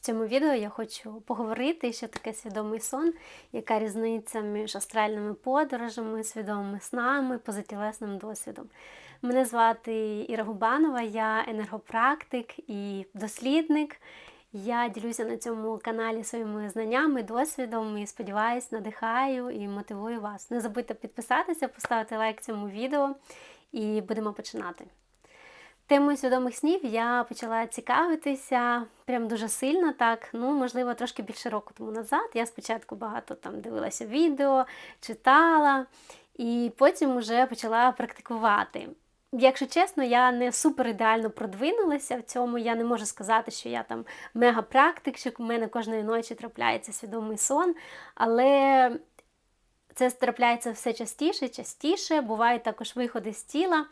В цьому відео я хочу поговорити, що таке свідомий сон, яка різниця між астральними подорожами, свідомими снами, позатілесним досвідом. Мене звати Іра Губанова, я енергопрактик і дослідник. Я ділюся на цьому каналі своїми знаннями, досвідом і сподіваюся, надихаю і мотивую вас. Не забудьте підписатися, поставити лайк цьому відео і будемо починати. Темою свідомих снів я почала цікавитися прям дуже сильно, так, ну, можливо, трошки більше року тому назад. Я спочатку багато там дивилася відео, читала, і потім вже почала практикувати. Якщо чесно, я не супер ідеально продвинулася в цьому. Я не можу сказати, що я там мега-практик, що в мене кожної ночі трапляється свідомий сон, але це трапляється все частіше, частіше, бувають також виходи з тіла.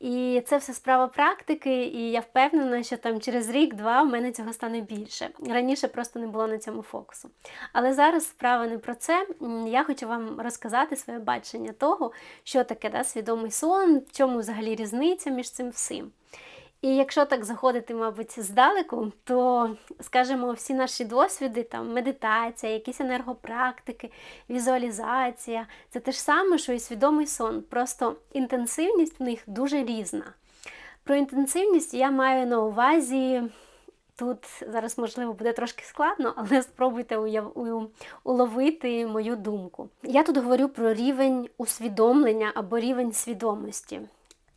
І це все справа практики, і я впевнена, що там через рік-два в мене цього стане більше. Раніше просто не було на цьому фокусу. Але зараз справа не про це. Я хочу вам розказати своє бачення того, що таке да, свідомий сон, в чому взагалі різниця між цим всім. І якщо так заходити, мабуть, здалеку, то, скажімо, всі наші досвіди, там медитація, якісь енергопрактики, візуалізація це те ж саме, що і свідомий сон. Просто інтенсивність в них дуже різна. Про інтенсивність я маю на увазі. Тут зараз, можливо, буде трошки складно, але спробуйте уяв... уловити мою думку. Я тут говорю про рівень усвідомлення або рівень свідомості.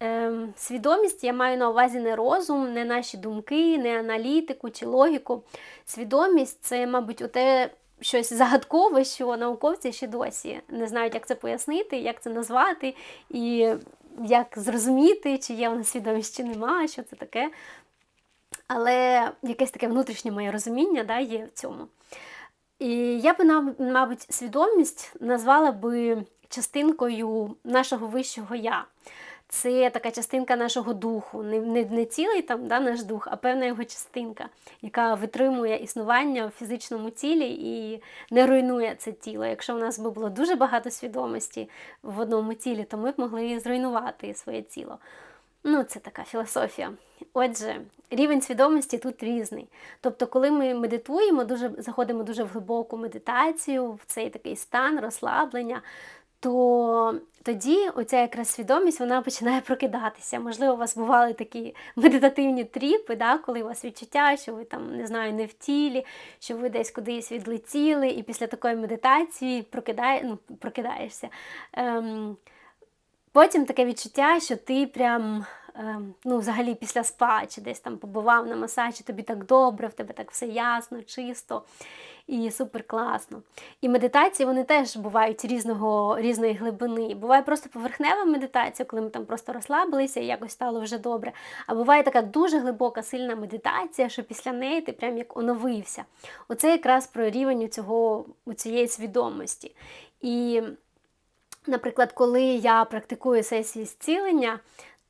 Ем, свідомість я маю на увазі не розум, не наші думки, не аналітику чи логіку. Свідомість це, мабуть, те щось загадкове, що науковці ще досі не знають, як це пояснити, як це назвати, і як зрозуміти, чи є вона свідомість, чи нема, що це таке. Але якесь таке внутрішнє моє розуміння да, є в цьому. І я би, мабуть, свідомість назвала би частинкою нашого вищого я це така частинка нашого духу, не не, не цілий там да, наш дух, а певна його частинка, яка витримує існування в фізичному тілі і не руйнує це тіло. Якщо в нас би було дуже багато свідомості в одному тілі, то ми б могли зруйнувати своє тіло. Ну, це така філософія. Отже, рівень свідомості тут різний. Тобто, коли ми медитуємо, дуже заходимо дуже в глибоку медитацію, в цей такий стан розслаблення, то тоді оця якраз свідомість вона починає прокидатися. Можливо, у вас бували такі медитативні тріпи, да, коли у вас відчуття, що ви там, не знаю, не в тілі, що ви десь кудись відлетіли, і після такої медитації прокидає, ну, прокидаєшся. Ем, Потім таке відчуття, що ти прям. Ем, ну, взагалі після спа, чи десь там побував на масажі, тобі так добре, в тебе так все ясно, чисто і супер класно. І медитації вони теж бувають різного, різної глибини. Буває просто поверхнева медитація, коли ми там просто розслабилися і якось стало вже добре. А буває така дуже глибока, сильна медитація, що після неї ти прям як оновився. Оце якраз про рівень цього, цієї свідомості. І, наприклад, коли я практикую сесії зцілення,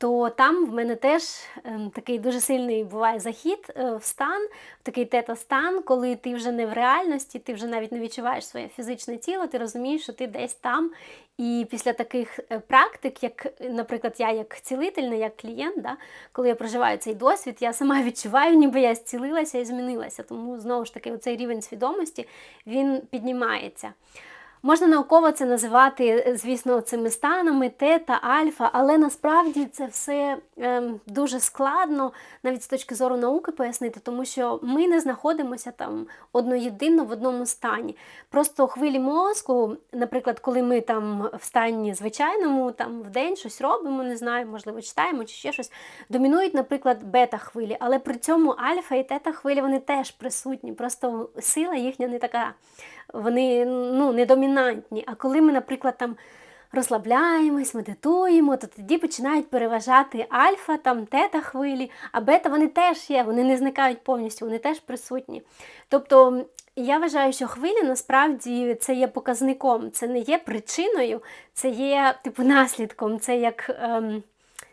то там в мене теж ем, такий дуже сильний буває захід е, в стан, в такий тета-стан, коли ти вже не в реальності, ти вже навіть не відчуваєш своє фізичне тіло, ти розумієш, що ти десь там. І після таких е, практик, як, наприклад, я як цілитель, не як клієнт, да, коли я проживаю цей досвід, я сама відчуваю, ніби я зцілилася і змінилася. Тому знову ж таки, цей рівень свідомості він піднімається. Можна науково це називати, звісно, цими станами тета, альфа, але насправді це все ем, дуже складно, навіть з точки зору науки пояснити, тому що ми не знаходимося там одноєдино в одному стані. Просто хвилі мозку, наприклад, коли ми там в стані звичайному, там в день щось робимо, не знаю, можливо, читаємо чи ще щось, домінують, наприклад, бета-хвилі, але при цьому альфа і тета-хвилі вони теж присутні, просто сила їхня не така вони ну, не домінантні. А коли ми, наприклад, там розслабляємось, медитуємо, то тоді починають переважати альфа, там тета хвилі, а бета вони теж є, вони не зникають повністю, вони теж присутні. Тобто я вважаю, що хвилі насправді це є показником, це не є причиною, це є типу наслідком, це як. Ем,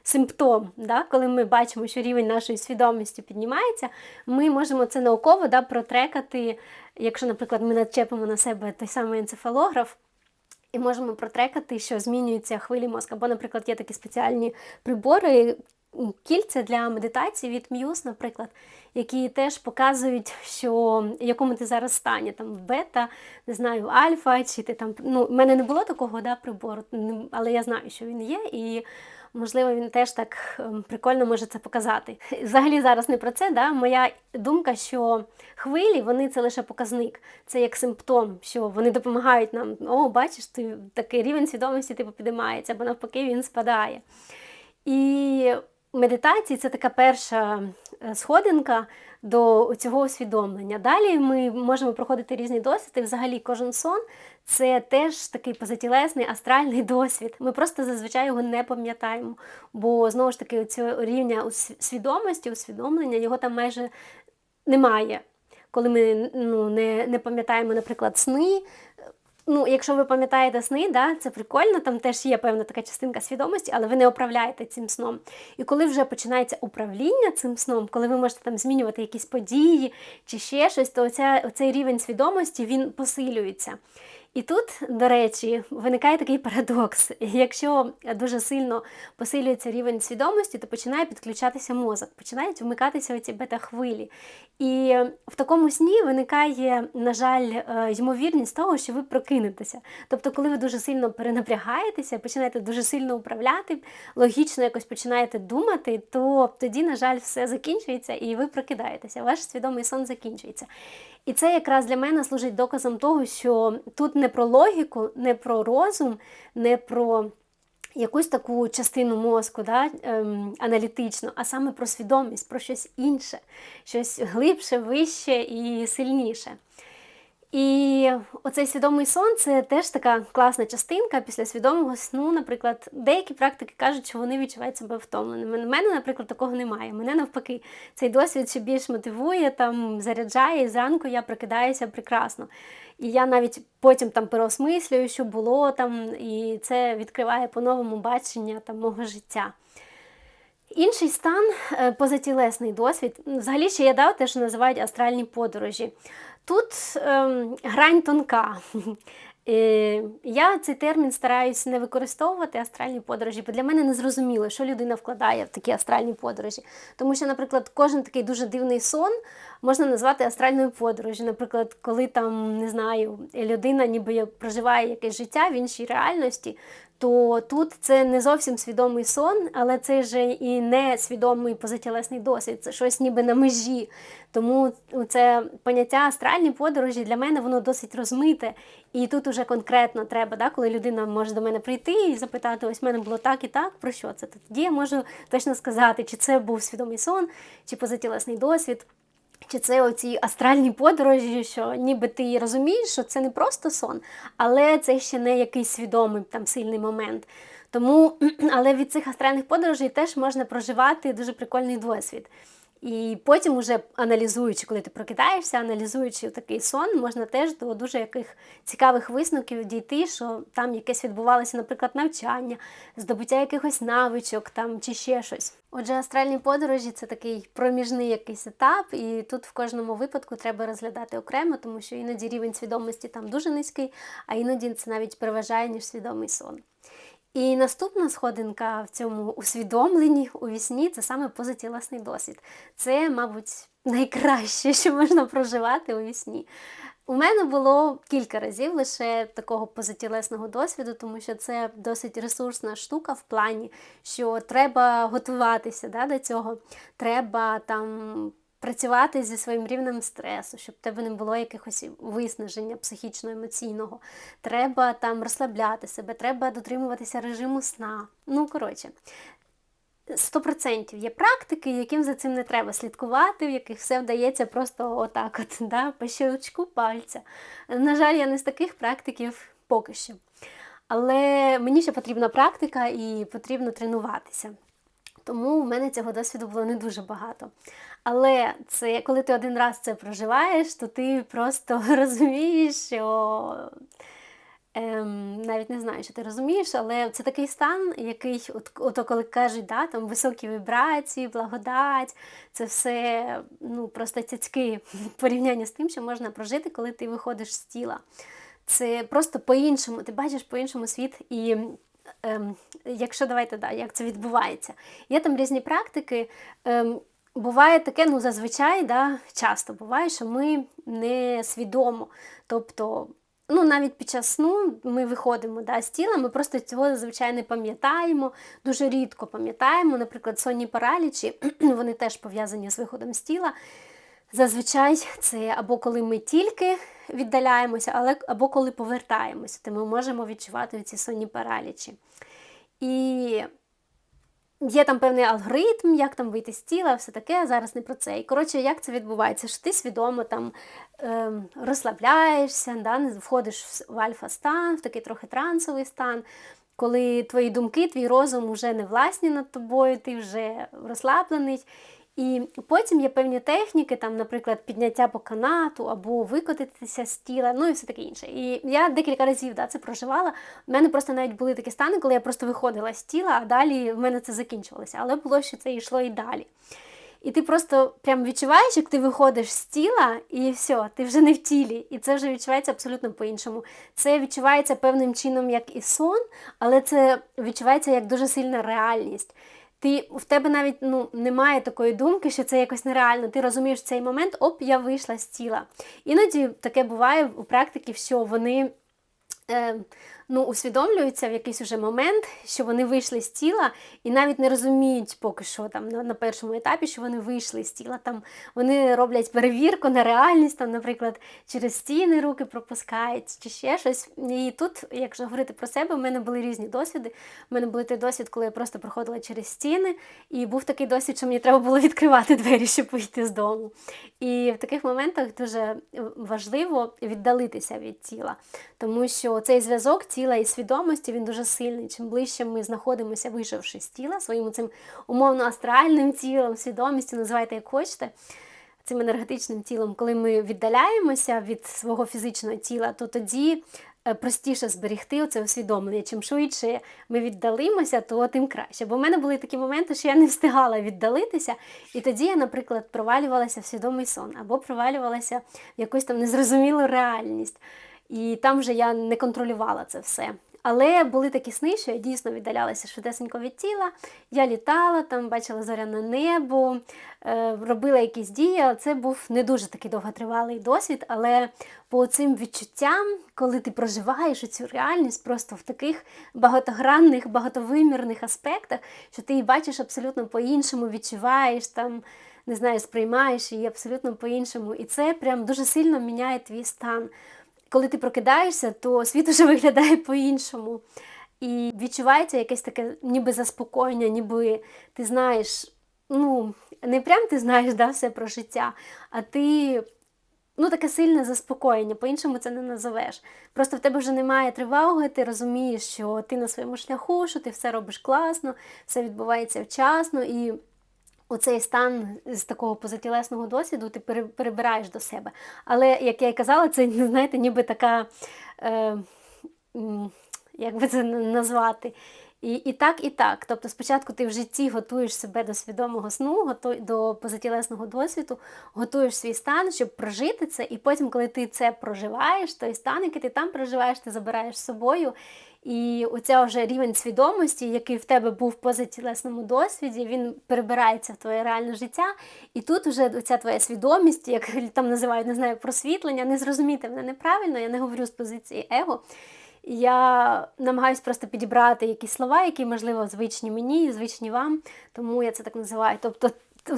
Симптом, да? коли ми бачимо, що рівень нашої свідомості піднімається, ми можемо це науково да, протрекати якщо, наприклад, ми начепимо на себе той самий енцефалограф, і можемо протрекати, що змінюються хвилі мозку. Або, наприклад, є такі спеціальні прибори, кільця для медитації від Muse, наприклад. які теж показують, що якому ти зараз стані, там бета, не знаю, альфа, чи ти там. Ну, в мене не було такого да, прибору, але я знаю, що він є. І можливо він теж так ем, прикольно може це показати. Взагалі зараз не про це. Да? Моя думка, що хвилі вони це лише показник, це як симптом, що вони допомагають нам. О, бачиш, ти такий рівень свідомості типу підіймається, або навпаки він спадає. І медитації це така перша е, сходинка до цього усвідомлення. Далі ми можемо проходити різні досвіди. Взагалі, кожен сон це теж такий позатілесний астральний досвід. Ми просто зазвичай його не пам'ятаємо. Бо знову ж таки, цього рівня свідомості, усвідомлення його там майже немає. Коли ми ну, не, не пам'ятаємо, наприклад, сни. Ну, якщо ви пам'ятаєте сни, да, це прикольно, там теж є певна така частинка свідомості, але ви не управляєте цим сном. І коли вже починається управління цим сном, коли ви можете там змінювати якісь події чи ще щось, то оця, оцей рівень свідомості він посилюється. І тут, до речі, виникає такий парадокс. Якщо дуже сильно посилюється рівень свідомості, то починає підключатися мозок, починають вмикатися оці бета-хвилі. І в такому сні виникає, на жаль, е, ймовірність того, що ви прокинетеся. Тобто, коли ви дуже сильно перенапрягаєтеся, починаєте дуже сильно управляти, логічно якось починаєте думати, то тоді, на жаль, все закінчується і ви прокидаєтеся. Ваш свідомий сон закінчується. І це якраз для мене служить доказом того, що тут не про логіку, не про розум, не про якусь таку частину мозку, да, ем, аналітичну, а саме про свідомість, про щось інше, щось глибше, вище і сильніше. І оцей свідомий сон це теж така класна частинка після свідомого сну. Наприклад, деякі практики кажуть, що вони відчувають себе втомленими. У мене, наприклад, такого немає. Мене навпаки, цей досвід ще більш мотивує, там заряджає, і зранку я прокидаюся прекрасно. І я навіть потім там переосмислюю, що було там, і це відкриває по-новому бачення там мого життя. Інший стан е, позатілесний досвід. Взагалі ще є да, те, що називають астральні подорожі. Тут ем, грань тонка. Е, Я цей термін стараюсь не використовувати астральні подорожі, бо для мене не зрозуміло, що людина вкладає в такі астральні подорожі. Тому що, наприклад, кожен такий дуже дивний сон можна назвати астральною подорожю. Наприклад, коли там не знаю, людина ніби проживає якесь життя в іншій реальності, то тут це не зовсім свідомий сон, але це вже і не свідомий позатілесний досвід, це щось ніби на межі. Тому це поняття астральні подорожі для мене воно досить розмите. І тут уже конкретно треба, да, коли людина може до мене прийти і запитати, ось в мене було так і так, про що це? То Тоді я можу точно сказати, чи це був свідомий сон, чи позатілесний досвід. Чи це оці астральні подорожі, що ніби ти розумієш, що це не просто сон, але це ще не якийсь свідомий там сильний момент. Тому, але від цих астральних подорожей теж можна проживати дуже прикольний досвід. І потім, уже аналізуючи, коли ти прокидаєшся, аналізуючи такий сон, можна теж до дуже яких цікавих висновків дійти, що там якесь відбувалося, наприклад, навчання, здобуття якихось навичок там чи ще щось. Отже, астральні подорожі це такий проміжний якийсь етап, і тут в кожному випадку треба розглядати окремо, тому що іноді рівень свідомості там дуже низький, а іноді це навіть переважає ніж свідомий сон. І наступна сходинка в цьому усвідомленні у вісні це саме позатілесний досвід. Це, мабуть, найкраще, що можна проживати у вісні. У мене було кілька разів лише такого позатілесного досвіду, тому що це досить ресурсна штука в плані, що треба готуватися да, до цього, треба там. Працювати зі своїм рівнем стресу, щоб в тебе не було якихось виснаження психічно-емоційного. Треба там розслабляти себе, треба дотримуватися режиму сна. Ну, коротше, 100% є практики, яким за цим не треба слідкувати, в яких все вдається просто отак, от, да, по щелчку пальця. На жаль, я не з таких практиків поки що. Але мені ще потрібна практика і потрібно тренуватися. Тому в мене цього досвіду було не дуже багато. Але це коли ти один раз це проживаєш, то ти просто розумієш, що ем, навіть не знаю, що ти розумієш, але це такий стан, який, от, от коли кажуть, да, там високі вібрації, благодать, це все ну, просто цяцьки в порівнянні з тим, що можна прожити, коли ти виходиш з тіла. Це просто по-іншому, ти бачиш по-іншому світ і. Ем, якщо давайте да, як це відбувається. Є там різні практики. Ем, буває таке, ну зазвичай, да, часто буває, що ми не свідомо. Тобто, ну навіть під час сну ми виходимо да, з тіла, ми просто цього зазвичай не пам'ятаємо, дуже рідко пам'ятаємо. Наприклад, сонні паралічі, вони теж пов'язані з виходом з тіла. Зазвичай це або коли ми тільки віддаляємося, але або коли повертаємося, то ми можемо відчувати ці сонні паралічі. І є там певний алгоритм, як там вийти з тіла, все таке, зараз не про це. І коротше, як це відбувається? Що ти свідомо там е, розслабляєшся, да, входиш в альфа-стан, в такий трохи трансовий стан. Коли твої думки, твій розум вже не власні над тобою, ти вже розслаблений. І потім є певні техніки, там, наприклад, підняття по канату або викотитися з тіла, ну і все таке інше. І я декілька разів да, це проживала. У мене просто навіть були такі стани, коли я просто виходила з тіла, а далі в мене це закінчувалося. Але було, що це йшло і далі. І ти просто прям відчуваєш, як ти виходиш з тіла, і все, ти вже не в тілі. І це вже відчувається абсолютно по-іншому. Це відчувається певним чином, як і сон, але це відчувається як дуже сильна реальність. Ти в тебе навіть ну, немає такої думки, що це якось нереально. Ти розумієш цей момент, оп, я вийшла з тіла. Іноді таке буває у практиків, що вони. Е, ну, усвідомлюються в якийсь уже момент, що вони вийшли з тіла і навіть не розуміють поки що там на, на першому етапі, що вони вийшли з тіла. Там Вони роблять перевірку на реальність, там, наприклад, через стіни руки пропускають чи ще щось. І тут, якщо говорити про себе, в мене були різні досвіди. У мене був той досвід, коли я просто проходила через стіни, і був такий досвід, що мені треба було відкривати двері, щоб вийти з дому. І в таких моментах дуже важливо віддалитися від тіла, тому що цей зв'язок тіла і свідомості він дуже сильний. Чим ближче ми знаходимося, вийшовши з тіла, своїм цим умовно астральним тілом, свідомістю, називайте як хочете. Цим енергетичним тілом, коли ми віддаляємося від свого фізичного тіла, то тоді е, простіше зберегти це усвідомлення. Чим швидше ми віддалимося, то тим краще. Бо в мене були такі моменти, що я не встигала віддалитися, і тоді я, наприклад, провалювалася в свідомий сон або провалювалася в якусь там незрозумілу реальність. І там вже я не контролювала це все. Але були такі сни, що я дійсно віддалялася швидесенько від тіла. Я літала, там бачила зоряне небо, е, робила якісь дії. Це був не дуже такий довготривалий досвід, але по цим відчуттям, коли ти проживаєш цю реальність просто в таких багатогранних, багатовимірних аспектах, що ти її бачиш абсолютно по-іншому, відчуваєш там. Не знаю, сприймаєш її абсолютно по-іншому. І це прям дуже сильно міняє твій стан коли ти прокидаєшся, то світ уже виглядає по-іншому. І відчувається якесь таке ніби заспокоєння, ніби ти знаєш, ну, не прям ти знаєш да, все про життя, а ти ну, таке сильне заспокоєння, по-іншому це не назовеш. Просто в тебе вже немає тривоги, ти розумієш, що ти на своєму шляху, що ти все робиш класно, все відбувається вчасно. і Оцей стан з такого позатілесного досвіду ти перебираєш до себе. Але, як я і казала, це знаєте, ніби така, е, як би це назвати, і і так, і так. Тобто спочатку ти в житті готуєш себе до свідомого сну, до позатілесного досвіду, готуєш свій стан, щоб прожити це, і потім, коли ти це проживаєш, той стан, який ти там проживаєш, ти забираєш з собою. І оця вже рівень свідомості, який в тебе був в позатілесному досвіді, він перебирається в твоє реальне життя. І тут вже оця твоя свідомість, як там називають, не знаю, просвітлення, не зрозуміти мене неправильно, я не говорю з позиції его. Я намагаюся просто підібрати якісь слова, які, можливо, звичні мені, звичні вам, тому я це так називаю. Тобто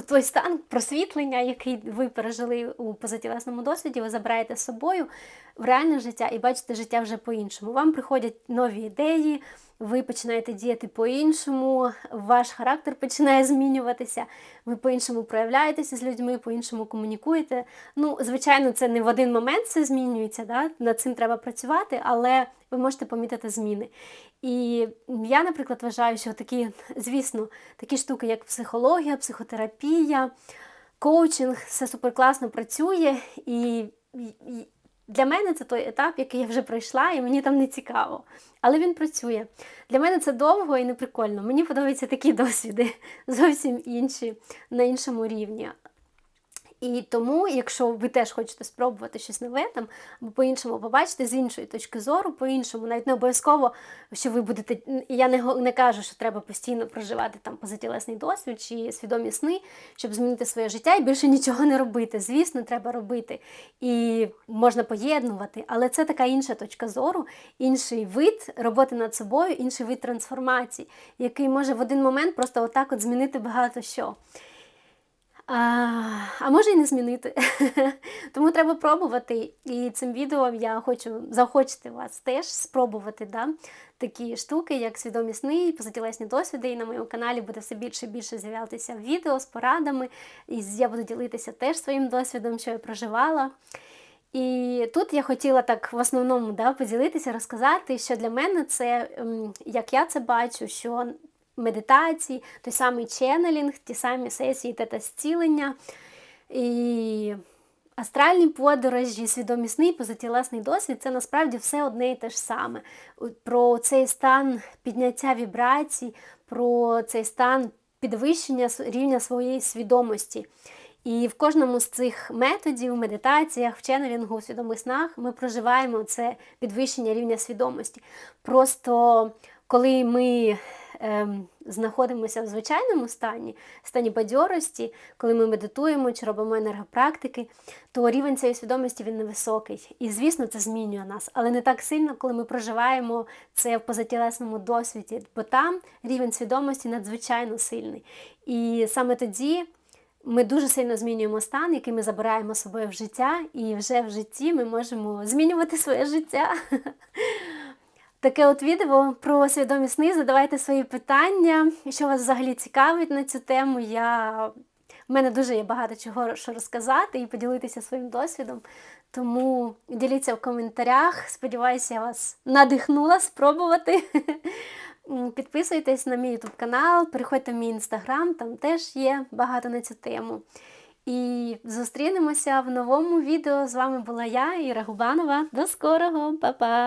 той стан просвітлення, який ви пережили у позатілесному досвіді, ви забираєте з собою в реальне життя і бачите життя вже по-іншому. Вам приходять нові ідеї, ви починаєте діяти по-іншому, ваш характер починає змінюватися, ви по-іншому проявляєтеся з людьми, по-іншому комунікуєте. Ну, звичайно, це не в один момент все змінюється, да? над цим треба працювати, але ви можете помітити зміни. І я, наприклад, вважаю, що такі, звісно, такі штуки, як психологія, психотерапія, коучинг, все суперкласно працює. І для мене це той етап, який я вже пройшла, і мені там не цікаво. Але він працює. Для мене це довго і не прикольно. Мені подобаються такі досвіди, зовсім інші, на іншому рівні. І тому, якщо ви теж хочете спробувати щось нове там, або по-іншому побачити з іншої точки зору, по-іншому, навіть не обов'язково, що ви будете. Я не, не кажу, що треба постійно проживати там позатілесний досвід чи свідомі сни, щоб змінити своє життя і більше нічого не робити. Звісно, треба робити. І можна поєднувати, але це така інша точка зору, інший вид роботи над собою, інший вид трансформації, який може в один момент просто отак от змінити багато що. А, а може і не змінити. Тому треба пробувати. І цим відео я хочу заохочити вас теж спробувати да, такі штуки, як свідомі сни, і позатілесні досвіди. І на моєму каналі буде все більше і більше з'являтися відео з порадами. І я буду ділитися теж своїм досвідом, що я проживала. І тут я хотіла так в основному да, поділитися, розказати, що для мене це, як я це бачу, що медитації, той самий ченнелінг, ті самі сесії тета зцілення і астральні подорожі, свідомі сни, позатілесний досвід це насправді все одне і те ж саме. Про цей стан підняття вібрацій, про цей стан підвищення рівня своєї свідомості. І в кожному з цих методів, медитаціях, в ченнелінгу, у свідомих снах ми проживаємо це підвищення рівня свідомості. Просто коли ми знаходимося в звичайному стані, стані бадьорості, коли ми медитуємо чи робимо енергопрактики, то рівень цієї свідомості він невисокий. І, звісно, це змінює нас, але не так сильно, коли ми проживаємо це в позатілесному досвіді, бо там рівень свідомості надзвичайно сильний. І саме тоді. Ми дуже сильно змінюємо стан, який ми забираємо з собою в життя, і вже в житті ми можемо змінювати своє життя. Таке от відео про свідомі сни. Задавайте свої питання, що вас взагалі цікавить на цю тему. Я... В мене дуже є багато чого що розказати і поділитися своїм досвідом. Тому діліться в коментарях. Сподіваюся, я вас надихнула спробувати. Підписуйтесь на мій YouTube канал, переходьте в мій інстаграм, там теж є багато на цю тему. І зустрінемося в новому відео. З вами була я, Іра Губанова. До скорого, Па-па!